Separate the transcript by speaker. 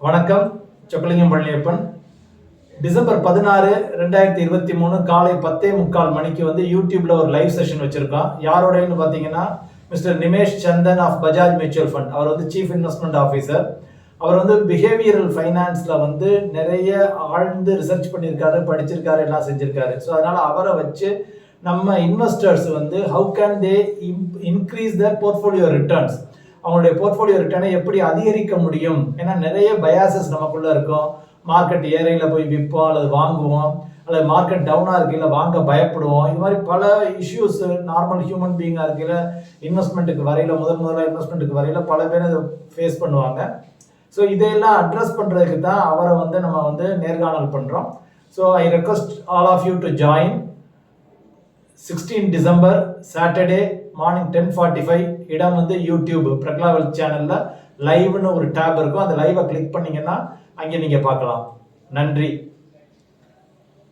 Speaker 1: வணக்கம் சொக்கலிங்கம் பழனியப்பன் டிசம்பர் பதினாறு ரெண்டாயிரத்தி இருபத்தி மூணு காலை பத்தே முக்கால் மணிக்கு வந்து யூடியூப்ல ஒரு லைவ் செஷன் வச்சிருக்கோம் யாரோடன்னு பார்த்தீங்கன்னா Mister Nimesh Chandan of Bajaj mutual fund அவர் வந்து சீஃப் இன்வெஸ்ட்மெண்ட் ஆஃபீஸர் அவர் வந்து பிஹேவியரல் ஃபைனான்ஸ்ல வந்து நிறைய ஆழ்ந்து ரிசர்ச் பண்ணியிருக்காரு படிச்சிருக்காரு எல்லாம் செஞ்சிருக்காரு. ஸோ அதனால அவரை வச்சு நம்ம இன்வெஸ்டர்ஸ் வந்து how can they increase the portfolio returns அவங்களுடைய போர்ட்ஃபோலியோ ரிட்டர்னை எப்படி அதிகரிக்க முடியும்? ஏன்னா நிறைய பயாசஸ் நமக்குள்ள இருக்கும். மார்க்கெட் ஏரையில் போய் விற்போம் அல்லது வாங்குவோம். அல்லது மார்க்கெட் டவுனாக இருக்கையில் வாங்க பயப்படுவோம். இது மாதிரி பல இஷ்யூஸ் நார்மல் ஹியூமன் பீயிங்காக இருக்கையில் இன்வெஸ்ட்மெண்ட்டுக்கு வரையில முதல் முதல்ல இன்வெஸ்ட்மெண்ட்டுக்கு வரையில் பல பேர் அதை ஃபேஸ் பண்ணுவாங்க. ஸோ இதையெல்லாம் அட்ரஸ் பண்ணுறதுக்கு தான் அவரை வந்து நம்ம வந்து நேர்காணல் பண்ணுறோம் so I request all of you to join sixteen December Saturday morning ten forty five இடம் வந்து யூடியூப் பிரக்லாவல் சேனலில் லைவ்னு ஒரு டேப் இருக்கும். அந்த லைவை கிளிக் பண்ணிங்கன்னா அங்கே நீங்கள் பார்க்கலாம். நன்றி.